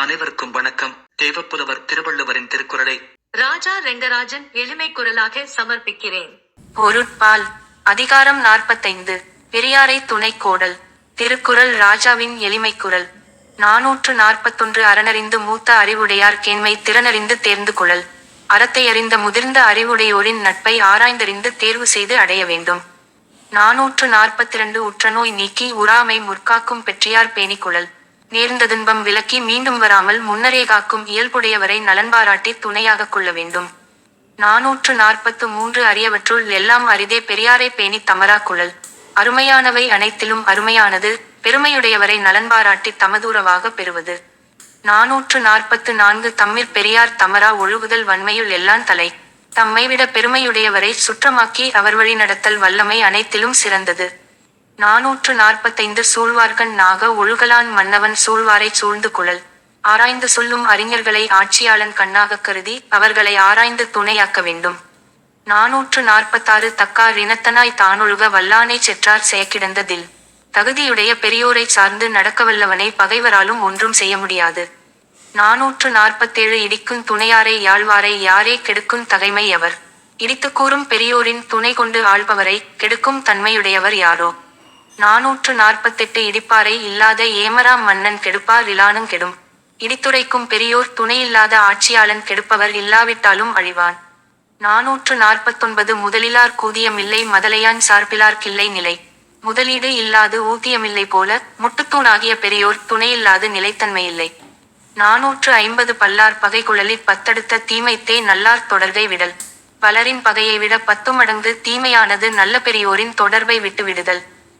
அனைவருக்கும் வணக்கம். தேவப்புலவர் திருவள்ளுவரின் திருக்குறளை ராஜா ரெங்கராஜன் எளிமை குரலாக சமர்ப்பிக்கிறேன். பொருட்பால் அதிகாரம் நாற்பத்தைந்து பெரியாரை துணை கோடல் திருக்குறள் ராஜாவின் எளிமை குரல். நாநூற்று நாற்பத்தொன்று அறனறிந்து மூத்த அறிவுடையார் கேண்மை திறனறிந்து தேர்ந்து கொள்ளல் அறத்தை அறிந்த முதிர்ந்த அறிவுடையோரின் நட்பை ஆராய்ந்தறிந்து தேர்வு செய்து அடைய வேண்டும். நாநூற்று நாற்பத்திரண்டு உற்றநோய் நீக்கி உறாமை முற்காக்கும் பெற்றியார் பேணிக்குழல். நேர்ந்த துன்பம் விலக்கி மீண்டும் வராமல் முன்னரே காக்கும் இயல்புடையவரை நலன்பாராட்டி துணையாகக் கொள்ள வேண்டும். நாநூற்று நாற்பத்து மூன்று அரியவற்றுள் எல்லாம் அரிதே பெரியாரை பேணி தமரா குழல். அருமையானவை அனைத்திலும் அருமையானது பெருமையுடையவரை நலன்பாராட்டி தமதூரவாக பெறுவது. நாநூற்று நாற்பத்து நான்கு தம்மிற் பெரியார் தமரா ஒழுகுதல் வன்மையுள் எல்லான் தலை. தம்மை விட பெருமையுடையவரை சுற்றமாக்கி அவர் வழி நடத்தல் வல்லமை அனைத்திலும் சிறந்தது. நாநூற்று நாற்பத்தைந்து சூழ்வார்கண் நாக ஒழுகலான் மன்னவன் சூழ்வாரைச் சூழ்ந்து குழல் ஆராய்ந்து சொல்லும் அறிஞர்களை ஆட்சியாளன் கண்ணாகக் கருதி அவர்களை ஆராய்ந்து துணையாக்க வேண்டும். நாநூற்று நாற்பத்தாறு தக்கார் இனத்தனாய் தானொழுக வல்லானை செற்றார் செயக்கிடந்ததில் தகுதியுடைய பெரியோரை சார்ந்து நடக்கவல்லவனை பகைவராலும் ஒன்றும் செய்ய முடியாது. நாநூற்று நாற்பத்தேழு இடிக்கும் துணையாரை யாழ்வாரை யாரே கெடுக்கும் தகைமை எவர். இடித்து கூறும் பெரியோரின் துணை கொண்டு ஆள்பவரை கெடுக்கும் தன்மையுடையவர் யாரோ? நாநூற்று நாற்பத்தெட்டு இடிப்பாரை இல்லாத ஏமராம் மன்னன் கெடுப்பார் இலானும் கெடும். இடித்துரைக்கும் பெரியோர் துணையில்லாத ஆட்சியாளன் கெடுப்பவர் இல்லாவிட்டாலும் அழிவான். நாநூற்று நாற்பத்தொன்பது முதலிலார் கூதியமில்லை மதலையான் சார்பிலார் கிள்ளை நிலை. முதலீடு இல்லாது ஊதியமில்லை போல முட்டுத்தூணாகிய பெரியோர் துணையில்லாது நிலைத்தன்மையில்லை நாநூற்று ஐம்பது பல்லார் பகை பத்தடுத்த தீமைத்தே நல்லார் தொடர்பை விடல். பலரின் பகையை விட பத்து மடங்கு தீமையானது நல்ல பெரியோரின் தொடர்பை விட்டு விடுதல்.